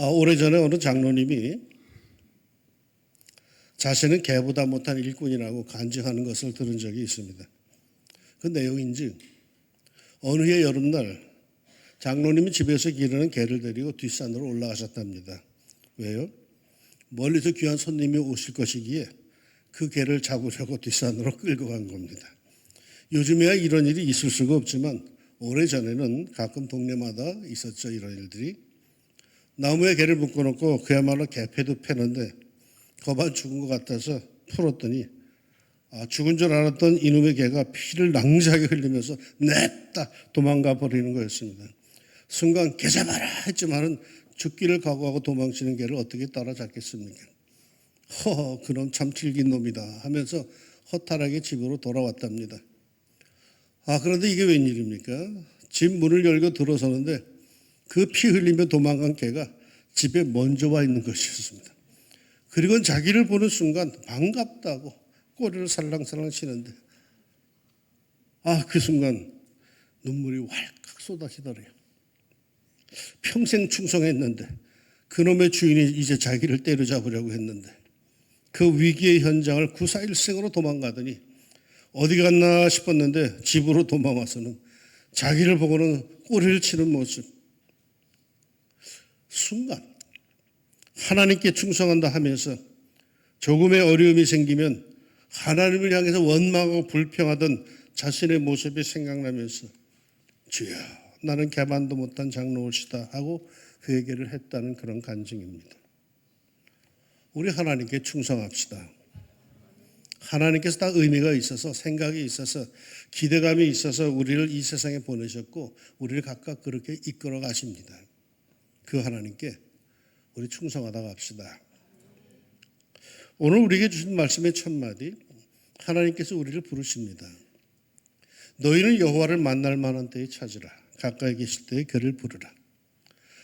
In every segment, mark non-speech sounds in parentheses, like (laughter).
아, 오래전에 어느 장로님이 자신은 개보다 못한 일꾼이라고 간증하는 것을 들은 적이 있습니다. 그 내용인지 어느 해 여름날 장로님이 집에서 기르는 개를 데리고 뒷산으로 올라가셨답니다. 왜요? 멀리서 귀한 손님이 오실 것이기에 그 개를 잡으려고 뒷산으로 끌고 간 겁니다. 요즘에야 이런 일이 있을 수가 없지만 오래전에는 가끔 동네마다 있었죠 이런 일들이 나무에 개를 묶어놓고 그야말로 개패도 패는데 거반 죽은 것 같아서 풀었더니 아, 죽은 줄 알았던 이놈의 개가 피를 낭자하게 흘리면서 냅다 도망가 버리는 거였습니다. 순간 개 잡아라 했지만은 죽기를 각오하고 도망치는 개를 어떻게 따라잡겠습니까? 허, 그놈 참 질긴 놈이다 하면서 허탈하게 집으로 돌아왔답니다. 아, 그런데 이게 웬일입니까? 집 문을 열고 들어서는데 그 피 흘리며 도망간 개가 집에 먼저 와 있는 것이었습니다. 그리고 자기를 보는 순간 반갑다고 꼬리를 살랑살랑 치는데 아, 그 순간 눈물이 왈칵 쏟아지더래요. 평생 충성했는데 그놈의 주인이 이제 자기를 때려잡으려고 했는데 그 위기의 현장을 구사일생으로 도망가더니 어디 갔나 싶었는데 집으로 도망와서는 자기를 보고는 꼬리를 치는 모습. 순간 하나님께 충성한다 하면서 조금의 어려움이 생기면 하나님을 향해서 원망하고 불평하던 자신의 모습이 생각나면서 주여 나는 개만도 못한 장로올시다 하고 회개를 했다는 그런 간증입니다. 우리 하나님께 충성합시다. 하나님께서 다 의미가 있어서 생각이 있어서 기대감이 있어서 우리를 이 세상에 보내셨고 우리를 각각 그렇게 이끌어 가십니다. 그 하나님께 우리 충성하다 갑시다. 오늘 우리에게 주신 말씀의 첫 마디 하나님께서 우리를 부르십니다. 너희는 여호와를 만날 만한 때에 찾으라. 가까이 계실 때에 그를 부르라.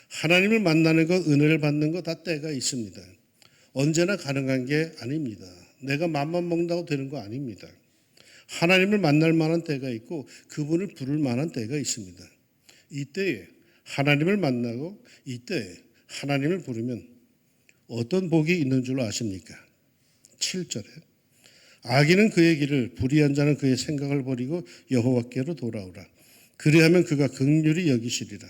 하나님을 만나는 것, 은혜를 받는 것 다 때가 있습니다. 언제나 가능한 게 아닙니다. 내가 맘만 먹는다고 되는 거 아닙니다. 하나님을 만날 만한 때가 있고 그분을 부를 만한 때가 있습니다. 이때에 하나님을 만나고 이때에 하나님을 부르면 어떤 복이 있는 줄 아십니까? 7절에 악인은 그의 길을 불의한 자는 그의 생각을 버리고 여호와께로 돌아오라. 그리하면 그가 극률이 여기시리라.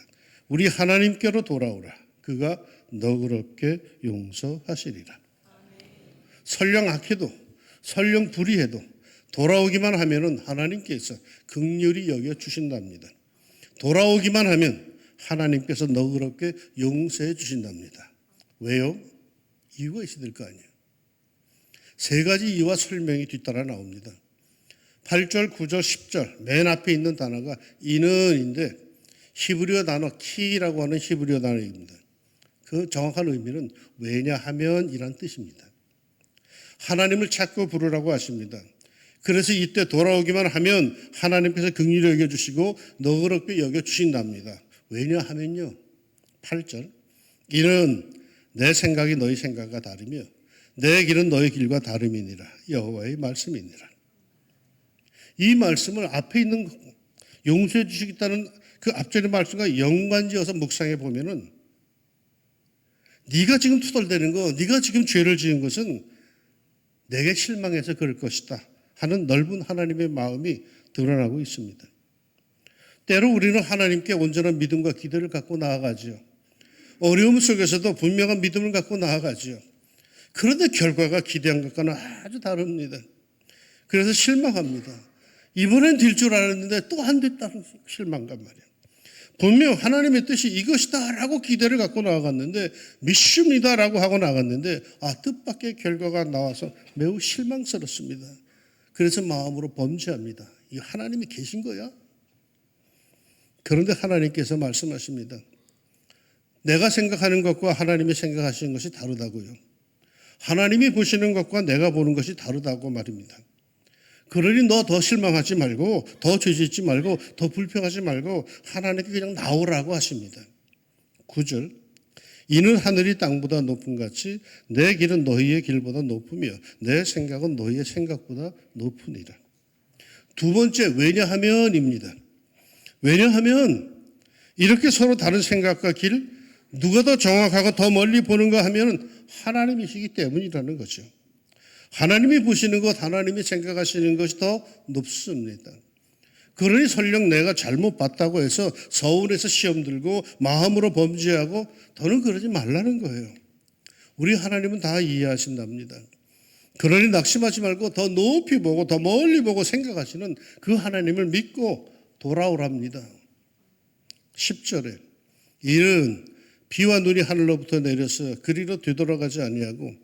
우리 하나님께로 돌아오라. 그가 너그럽게 용서하시리라. 설령 악해도 설령 불의해도 돌아오기만 하면은 하나님께서 극률이 여겨 주신답니다. 돌아오기만 하면 하나님께서 너그럽게 용서해 주신답니다. 왜요? 이유가 있어야 될 거 아니에요. 세 가지 이유와 설명이 뒤따라 나옵니다. 8절, 9절, 10절 맨 앞에 있는 단어가 이는인데 히브리어 단어 키라고 하는 히브리어 단어입니다. 그 정확한 의미는 왜냐하면 이란 뜻입니다. 하나님을 찾고 부르라고 하십니다. 그래서 이때 돌아오기만 하면 하나님께서 긍휼히 여겨 주시고 너그럽게 여겨 주신답니다. 왜냐하면요. 8절. 이는 내 생각이 너희 생각과 다르며 내 길은 너희 길과 다름이니라. 여호와의 말씀이니라. 이 말씀을 앞에 있는 용서해 주시겠다는 그 앞전의 말씀과 연관지어서 묵상해 보면은 네가 지금 투덜대는 거, 네가 지금 죄를 지은 것은 내게 실망해서 그럴 것이다 하는 넓은 하나님의 마음이 드러나고 있습니다. 때로 우리는 하나님께 온전한 믿음과 기대를 갖고 나아가죠. 어려움 속에서도 분명한 믿음을 갖고 나아가죠. 그런데 결과가 기대한 것과는 아주 다릅니다. 그래서 실망합니다. 이번엔 될 줄 알았는데 또 안 됐다는 실망감 말이야. 분명 하나님의 뜻이 이것이다라고 기대를 갖고 나아갔는데 믿습니다라고 하고 나갔는데 아 뜻밖의 결과가 나와서 매우 실망스럽습니다. 그래서 마음으로 범죄합니다. 이 하나님이 계신 거야? 그런데 하나님께서 말씀하십니다. 내가 생각하는 것과 하나님이 생각하시는 것이 다르다고요. 하나님이 보시는 것과 내가 보는 것이 다르다고 말입니다. 그러니 너 더 실망하지 말고 더 죄짓지 말고 더 불평하지 말고 하나님께 그냥 나오라고 하십니다. 9절 이는 하늘이 땅보다 높은 같이 내 길은 너희의 길보다 높으며 내 생각은 너희의 생각보다 높으니라. 두 번째 왜냐하면입니다. 왜냐하면 이렇게 서로 다른 생각과 길, 누가 더 정확하고 더 멀리 보는가 하면 하나님이시기 때문이라는 거죠. 하나님이 보시는 것, 하나님이 생각하시는 것이 더 높습니다. 그러니 설령 내가 잘못 봤다고 해서 서울에서 시험 들고 마음으로 범죄하고 더는 그러지 말라는 거예요. 우리 하나님은 다 이해하신답니다. 그러니 낙심하지 말고 더 높이 보고 더 멀리 보고 생각하시는 그 하나님을 믿고 돌아오랍니다. 10절에 이는 비와 눈이 하늘로부터 내려서 그리로 되돌아가지 아니하고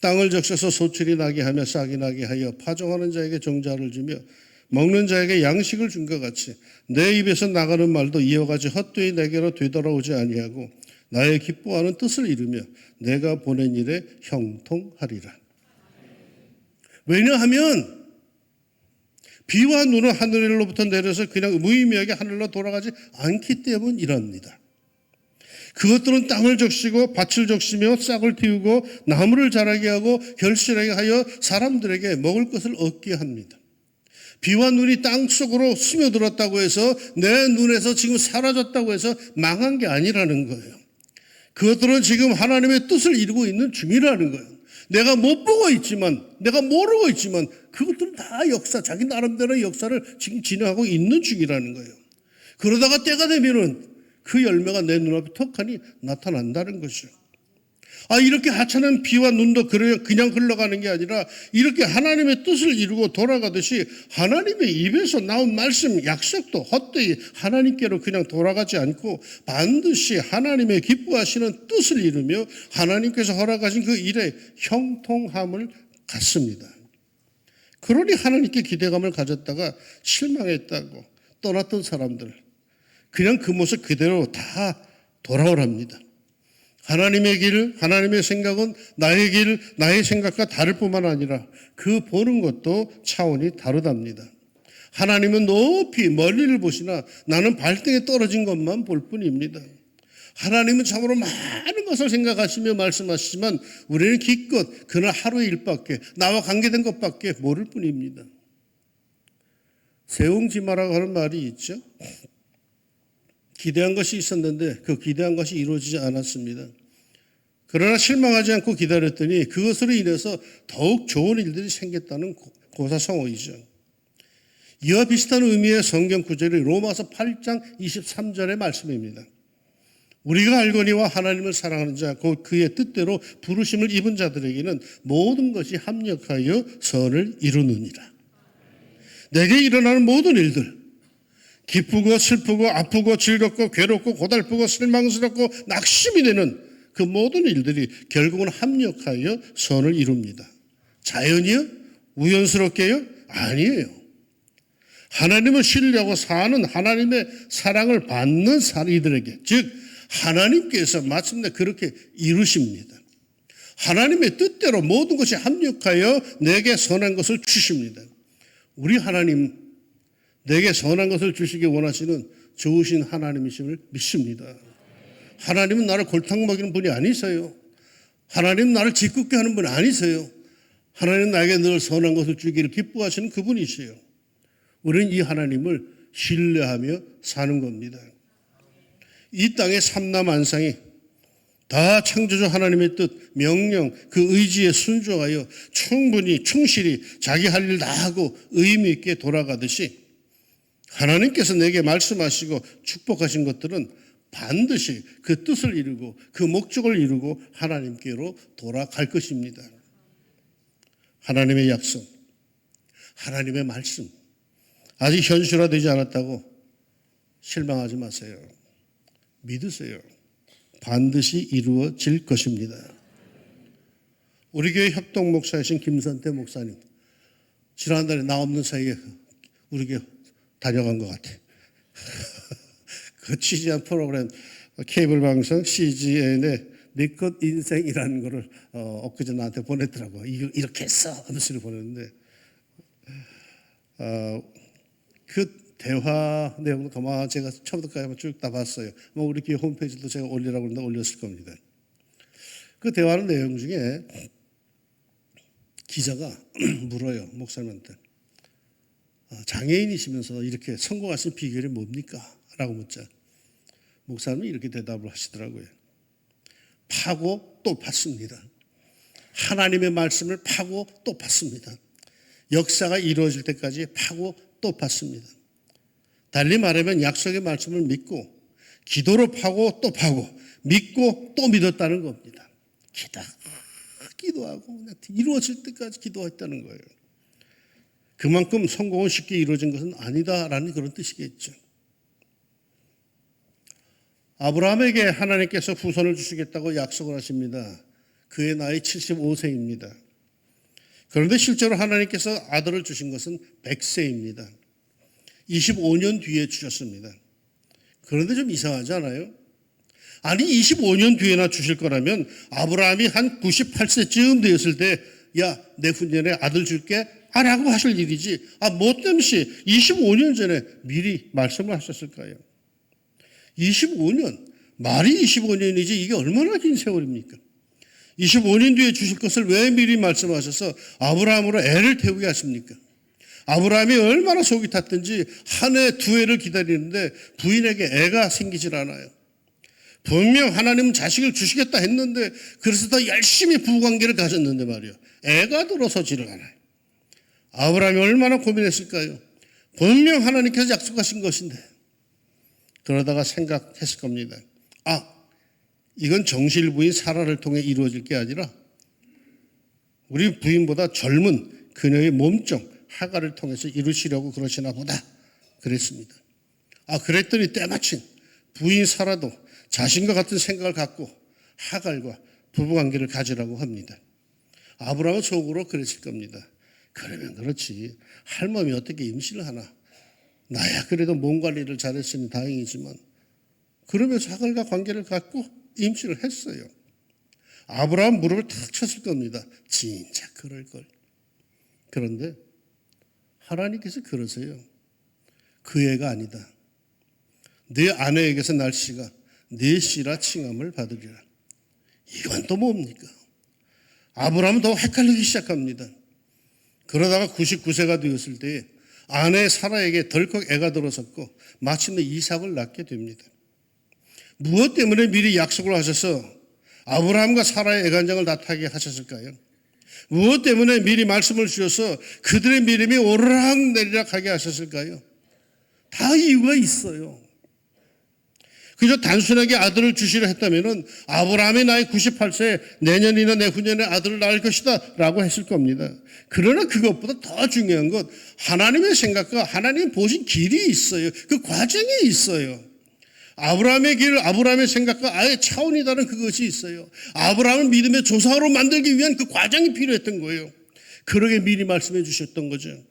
땅을 적셔서 소출이 나게 하며 싹이 나게 하여 파종하는 자에게 종자를 주며 먹는 자에게 양식을 준 것 같이 내 입에서 나가는 말도 이와 같이 헛되이 내게로 되돌아오지 아니하고 나의 기뻐하는 뜻을 이루며 내가 보낸 일에 형통하리라. 왜냐하면 비와 눈은 하늘로부터 내려서 그냥 무의미하게 하늘로 돌아가지 않기 때문이랍니다. 그것들은 땅을 적시고 밭을 적시며 싹을 틔우고 나무를 자라게 하고 결실하게 하여 사람들에게 먹을 것을 얻게 합니다. 비와 눈이 땅 속으로 스며들었다고 해서 내 눈에서 지금 사라졌다고 해서 망한 게 아니라는 거예요. 그것들은 지금 하나님의 뜻을 이루고 있는 중이라는 거예요. 내가 못 보고 있지만, 내가 모르고 있지만, 그것들은 다 역사, 자기 나름대로의 역사를 지금 진행하고 있는 중이라는 거예요. 그러다가 때가 되면은 그 열매가 내 눈앞에 턱하니 나타난다는 거죠. 아, 이렇게 하찮은 비와 눈도 그냥 흘러가는 게 아니라 이렇게 하나님의 뜻을 이루고 돌아가듯이 하나님의 입에서 나온 말씀, 약속도 헛되이 하나님께로 그냥 돌아가지 않고 반드시 하나님의 기뻐하시는 뜻을 이루며 하나님께서 허락하신 그 일에 형통함을 갖습니다. 그러니 하나님께 기대감을 가졌다가 실망했다고 떠났던 사람들, 그냥 그 모습 그대로 다 돌아오랍니다. 하나님의 길, 하나님의 생각은 나의 길, 나의 생각과 다를 뿐만 아니라 그 보는 것도 차원이 다르답니다. 하나님은 높이 멀리를 보시나 나는 발등에 떨어진 것만 볼 뿐입니다. 하나님은 참으로 많은 것을 생각하시며 말씀하시지만 우리는 기껏 그날 하루 일밖에 나와 관계된 것밖에 모를 뿐입니다. 세옹지마라고 하는 말이 있죠. 기대한 것이 있었는데 그 기대한 것이 이루어지지 않았습니다. 그러나 실망하지 않고 기다렸더니 그것으로 인해서 더욱 좋은 일들이 생겼다는 고사성어이죠. 이와 비슷한 의미의 성경 구절이 로마서 8장 23절의 말씀입니다. 우리가 알거니와 하나님을 사랑하는 자, 곧 그의 뜻대로 부르심을 입은 자들에게는 모든 것이 합력하여 선을 이루느니라. 내게 일어나는 모든 일들, 기쁘고 슬프고 아프고 즐겁고 괴롭고 고달프고 실망스럽고 낙심이 되는 그 모든 일들이 결국은 합력하여 선을 이룹니다. 자연이요? 우연스럽게요? 아니에요. 하나님을 신뢰하고 사는 하나님의 사랑을 받는 이들에게, 즉, 하나님께서 마침내 그렇게 이루십니다. 하나님의 뜻대로 모든 것이 합력하여 내게 선한 것을 주십니다. 우리 하나님, 내게 선한 것을 주시기 원하시는 좋으신 하나님이심을 믿습니다. 하나님은 나를 골탕 먹이는 분이 아니세요. 하나님은 나를 짓궂게 하는 분이 아니세요. 하나님은 나에게 늘 선한 것을 주기를 기뻐하시는 그분이세요. 우리는 이 하나님을 신뢰하며 사는 겁니다. 이 땅의 삼남안상이 다 창조주 하나님의 뜻, 명령, 그 의지에 순종하여 충분히 충실히 자기 할 일 다 하고 의미 있게 돌아가듯이 하나님께서 내게 말씀하시고 축복하신 것들은 반드시 그 뜻을 이루고 그 목적을 이루고 하나님께로 돌아갈 것입니다. 하나님의 약속, 하나님의 말씀, 아직 현실화되지 않았다고 실망하지 마세요. 믿으세요. 반드시 이루어질 것입니다. 우리 교회 협동 목사이신 김선태 목사님, 지난달에 나 없는 사이에 우리 교회 다녀간 것 같아. (laughs) 그 취재한 프로그램 케이블 방송 CGN의 내것 인생이라는 거를 어, 엊그제 나한테 보냈더라고. 이렇게 했어. 하면서 보냈는데 어, 그 대화 내용도 그만 제가 처음부터까지 쭉다 봤어요. 뭐 우리 교회 홈페이지도 제가 올리라고 했는데 올렸을 겁니다. 그 대화하는 내용 중에 기자가 (clears throat) 물어요 목사님한테 아, 장애인이시면서 이렇게 성공하신 비결이 뭡니까? 라고 묻자 목사님이 이렇게 대답을 하시더라고요. 파고 또 받습니다. 하나님의 말씀을 파고 또 받습니다. 역사가 이루어질 때까지 파고 또 받습니다. 달리 말하면 약속의 말씀을 믿고 기도로 파고 또 파고 믿고 또 믿었다는 겁니다. 기다 기도하고 이루어질 때까지 기도했다는 거예요. 그만큼 성공은 쉽게 이루어진 것은 아니다라는 그런 뜻이겠죠. 아브라함에게 하나님께서 후손을 주시겠다고 약속을 하십니다. 그의 나이 75세입니다. 그런데 실제로 하나님께서 아들을 주신 것은 100세입니다. 25년 뒤에 주셨습니다. 그런데 좀 이상하지 않아요? 아니 25년 뒤에나 주실 거라면 아브라함이 한 98세쯤 되었을 때 야 내 후년에 아들 줄게 아라고 하실 일이지 아 뭐 때문에 25년 전에 미리 말씀을 하셨을까요? 25년 말이 25년이지 이게 얼마나 긴 세월입니까? 25년 뒤에 주실 것을 왜 미리 말씀하셔서 아브라함으로 애를 태우게 하십니까? 아브라함이 얼마나 속이 탔든지 한 해, 두 해를 기다리는데 부인에게 애가 생기질 않아요. 분명 하나님은 자식을 주시겠다 했는데 그래서 더 열심히 부부관계를 가졌는데 말이요. 애가 들어서지를 않아요. 아브라함이 얼마나 고민했을까요? 분명 하나님께서 약속하신 것인데 그러다가 생각했을 겁니다. 아, 이건 정실 부인 사라를 통해 이루어질 게 아니라 우리 부인보다 젊은 그녀의 몸종 하가를 통해서 이루시려고 그러시나 보다 그랬습니다. 아, 그랬더니 때마침 부인 사라도 자신과 같은 생각을 갖고 하갈과 부부 관계를 가지라고 합니다. 아브라함은 속으로 그랬을 겁니다. 그러면 그렇지. 할멈이 어떻게 임신을 하나? 나야 그래도 몸 관리를 잘했으니 다행이지만 그러면서 하갈과 관계를 갖고 임신을 했어요. 아브라함 무릎을 탁 쳤을 겁니다. 진짜 그럴 걸. 그런데 하나님께서 그러세요. 그 애가 아니다. 내 아내에게서 날 씨가 내 씨라 칭함을 받으리라. 이건 또 뭡니까? 아브라함은 더 헷갈리기 시작합니다. 그러다가 99세가 되었을 때 아내 사라에게 덜컥 애가 들어섰고 마침내 이삭을 낳게 됩니다. 무엇 때문에 미리 약속을 하셔서 아브라함과 사라의 애간장을 나타나게 하셨을까요? 무엇 때문에 미리 말씀을 주셔서 그들의 믿음이 오르락 내리락 하게 하셨을까요? 다 이유가 있어요. 그저 단순하게 아들을 주시려 했다면 아브라함의 나이 98세 내년이나 내후년에 아들을 낳을 것이다 라고 했을 겁니다. 그러나 그것보다 더 중요한 것 하나님의 생각과 하나님 보신 길이 있어요. 그 과정이 있어요. 아브라함의 길, 아브라함의 생각과 아예 차원이 다른 그것이 있어요. 아브라함을 믿음의 조상으로 만들기 위한 그 과정이 필요했던 거예요. 그러게 미리 말씀해 주셨던 거죠.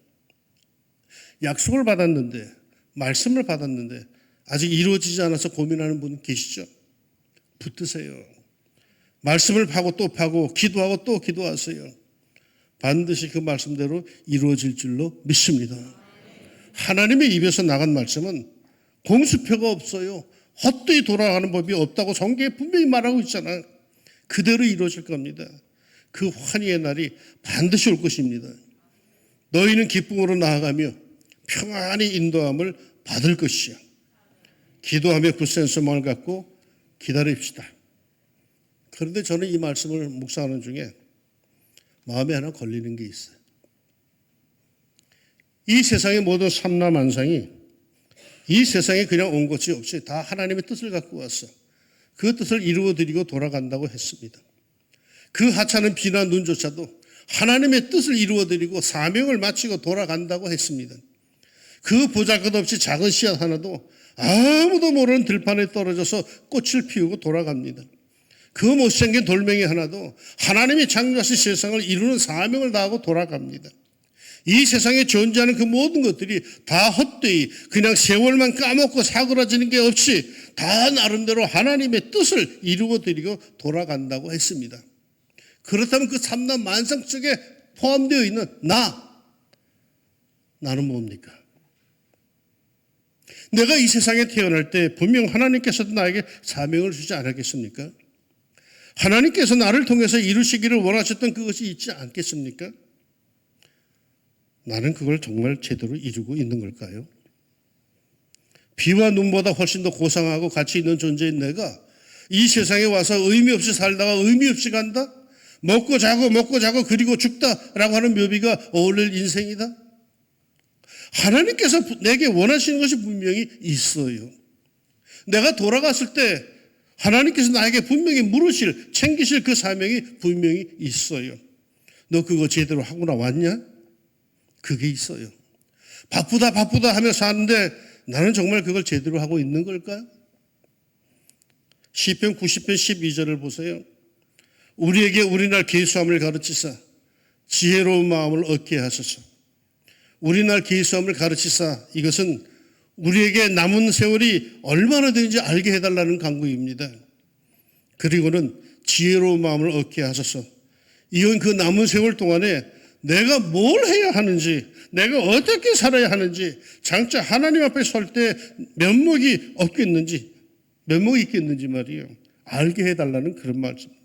약속을 받았는데, 말씀을 받았는데, 아직 이루어지지 않아서 고민하는 분 계시죠? 붙으세요. 말씀을 파고 또 파고, 기도하고 또 기도하세요. 반드시 그 말씀대로 이루어질 줄로 믿습니다. 하나님의 입에서 나간 말씀은 공수표가 없어요. 헛되이 돌아가는 법이 없다고 성경에 분명히 말하고 있잖아요. 그대로 이루어질 겁니다. 그 환희의 날이 반드시 올 것입니다. 너희는 기쁨으로 나아가며 평안히 인도함을 받을 것이야. 기도하며 굳센 소망을 갖고 기다립시다. 그런데 저는 이 말씀을 묵상하는 중에 마음에 하나 걸리는 게 있어요. 이 세상의 모든 삼라만상이 이 세상에 그냥 온 것이 없이 다 하나님의 뜻을 갖고 왔어. 그 뜻을 이루어 드리고 돌아간다고 했습니다. 그 하찮은 비나 눈조차도 하나님의 뜻을 이루어 드리고 사명을 마치고 돌아간다고 했습니다. 그 보잘것없이 작은 씨앗 하나도 아무도 모르는 들판에 떨어져서 꽃을 피우고 돌아갑니다. 그 못생긴 돌멩이 하나도 하나님이 창조하신 세상을 이루는 사명을 다하고 돌아갑니다. 이 세상에 존재하는 그 모든 것들이 다 헛되이 그냥 세월만 까먹고 사그라지는 게 없이 다 나름대로 하나님의 뜻을 이루어 드리고 돌아간다고 했습니다. 그렇다면 그 삼남 만상 속에 포함되어 있는 나, 나는 뭡니까? 내가 이 세상에 태어날 때 분명 하나님께서도 나에게 사명을 주지 않았겠습니까? 하나님께서 나를 통해서 이루시기를 원하셨던 그것이 있지 않겠습니까? 나는 그걸 정말 제대로 이루고 있는 걸까요? 비와 눈보다 훨씬 더 고상하고 가치 있는 존재인 내가 이 세상에 와서 의미 없이 살다가 의미 없이 간다? 먹고 자고 먹고 자고 그리고 죽다라고 하는 묘비가 어울릴 인생이다? 하나님께서 내게 원하시는 것이 분명히 있어요. 내가 돌아갔을 때 하나님께서 나에게 분명히 물으실, 챙기실 그 사명이 분명히 있어요. 너 그거 제대로 하고 나왔냐? 그게 있어요. 바쁘다 바쁘다 하며 사는데 나는 정말 그걸 제대로 하고 있는 걸까요? 시편 90편 12절을 보세요. 우리에게 우리날 계수함을 가르치사 지혜로운 마음을 얻게 하소서. 우리날 계수함을 가르치사 이것은 우리에게 남은 세월이 얼마나 되는지 알게 해달라는 강구입니다. 그리고는 지혜로운 마음을 얻게 하소서. 이건 그 남은 세월 동안에 내가 뭘 해야 하는지, 내가 어떻게 살아야 하는지, 장차 하나님 앞에 설 때 면목이 없겠는지, 면목이 있겠는지 말이에요. 알게 해달라는 그런 말씀입니다.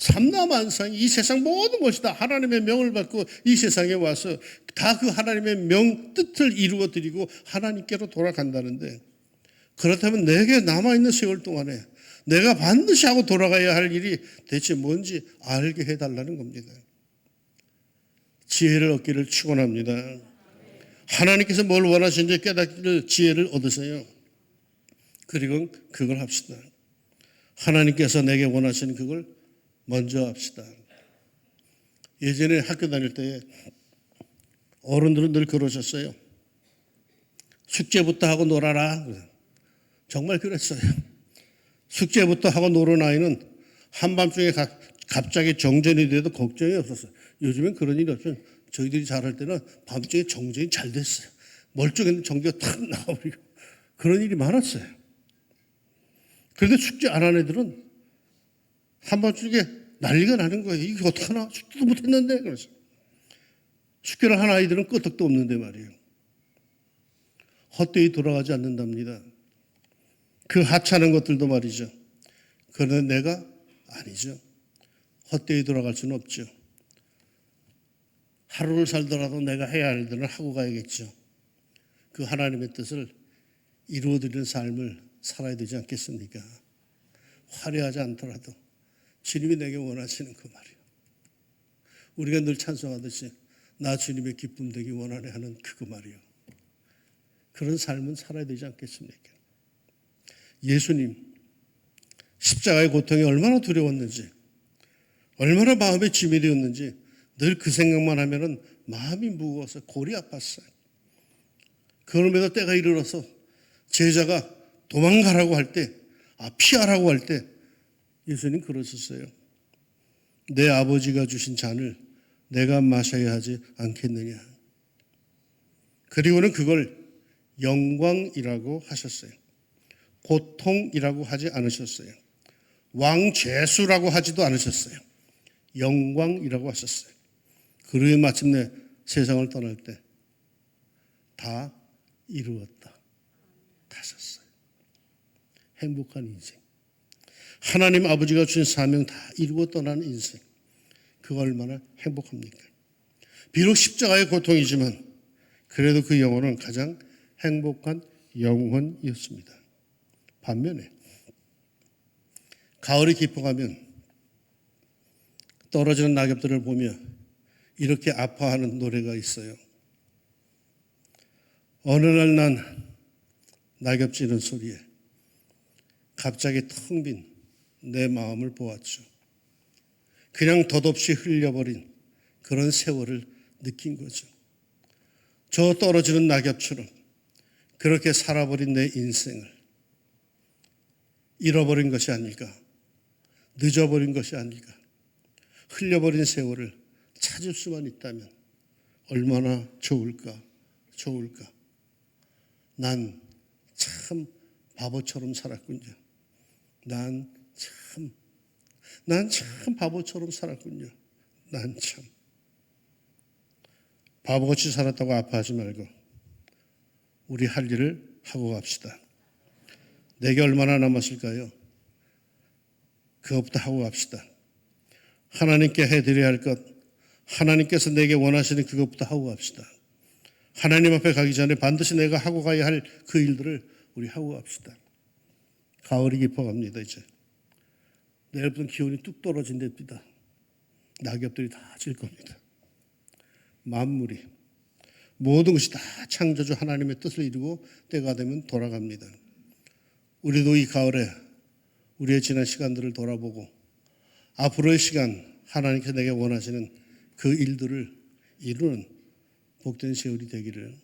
삼라만상이 이 세상 모든 것이 다 하나님의 명을 받고 이 세상에 와서 다 그 하나님의 명 뜻을 이루어 드리고 하나님께로 돌아간다는데 그렇다면 내게 남아 있는 세월 동안에 내가 반드시 하고 돌아가야 할 일이 대체 뭔지 알게 해 달라는 겁니다. 지혜를 얻기를 축원합니다. 하나님께서 뭘 원하시는지 깨닫기를 지혜를 얻으세요. 그리고 그걸 합시다. 하나님께서 내게 원하시는 그걸 먼저 합시다. 예전에 학교 다닐 때 어른들은 늘 그러셨어요. 숙제부터 하고 놀아라. 정말 그랬어요. 숙제부터 하고 노는 아이는 한밤중에 가, 갑자기 정전이 돼도 걱정이 없었어요. 요즘엔 그런 일이 없어요. 저희들이 잘할 때는 밤중에 정전이 잘 됐어요. 멀쩡했는데 전기가 탁 나와버리고 그런 일이 많았어요. 그런데 숙제 안 한 애들은 한밤중에 난리가 나는 거예요. 이게 어떡하나? 숙제도 못했는데. 그래서. 숙제를 한 아이들은 끄떡도 없는데 말이에요. 헛되이 돌아가지 않는답니다. 그 하찮은 것들도 말이죠. 그런데 내가 아니죠. 헛되이 돌아갈 수는 없죠. 하루를 살더라도 내가 해야 할 일들을 하고 가야겠죠. 그 하나님의 뜻을 이루어드리는 삶을 살아야 되지 않겠습니까? 화려하지 않더라도 주님이 내게 원하시는 그 말이요. 우리가 늘 찬송하듯이 나 주님의 기쁨 되기 원하네 하는 그거 말이요. 그런 삶은 살아야 되지 않겠습니까? 예수님 십자가의 고통이 얼마나 두려웠는지 얼마나 마음에 짐이 되었는지 늘 그 생각만 하면은 마음이 무거워서 골이 아팠어요. 그럼에도 때가 이르러서 제자가 도망가라고 할 때, 아, 피하라고 할 때, 예수님 그러셨어요. 내 아버지가 주신 잔을 내가 마셔야 하지 않겠느냐. 그리고는 그걸 영광이라고 하셨어요. 고통이라고 하지 않으셨어요. 왕죄수라고 하지도 않으셨어요. 영광이라고 하셨어요. 그러에 마침내 세상을 떠날 때 다 이루었다. 하셨어요. 행복한 인생. 하나님 아버지가 주신 사명 다 이루어 떠나는 인생. 그가 얼마나 행복합니까? 비록 십자가의 고통이지만 그래도 그 영혼은 가장 행복한 영혼이었습니다. 반면에 가을이 깊어가면 떨어지는 낙엽들을 보며 이렇게 아파하는 노래가 있어요. 어느 날 난 낙엽 지는 소리에 갑자기 텅 빈 내 마음을 보았죠. 그냥 덧없이 흘려버린 그런 세월을 느낀 거죠. 저 떨어지는 낙엽처럼 그렇게 살아버린 내 인생을 잃어버린 것이 아닐까, 늦어버린 것이 아닐까, 흘려버린 세월을 찾을 수만 있다면 얼마나 좋을까, 좋을까. 난 참 바보처럼 살았군요. 난 참, 난 참 바보처럼 살았군요. 난 참. 바보같이 살았다고 아파하지 말고, 우리 할 일을 하고 갑시다. 내게 얼마나 남았을까요? 그것부터 하고 갑시다. 하나님께 해드려야 할 것, 하나님께서 내게 원하시는 그것부터 하고 갑시다. 하나님 앞에 가기 전에 반드시 내가 하고 가야 할 그 일들을 우리 하고 갑시다. 가을이 깊어갑니다 이제. 내일부터 기온이 뚝 떨어진답니다. 낙엽들이 다 질 겁니다. 만물이 모든 것이 다 창조주 하나님의 뜻을 이루고 때가 되면 돌아갑니다. 우리도 이 가을에 우리의 지난 시간들을 돌아보고 앞으로의 시간 하나님께서 내게 원하시는 그 일들을 이루는 복된 세월이 되기를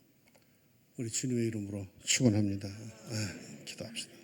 우리 주님의 이름으로 축원합니다. 아, 기도합시다.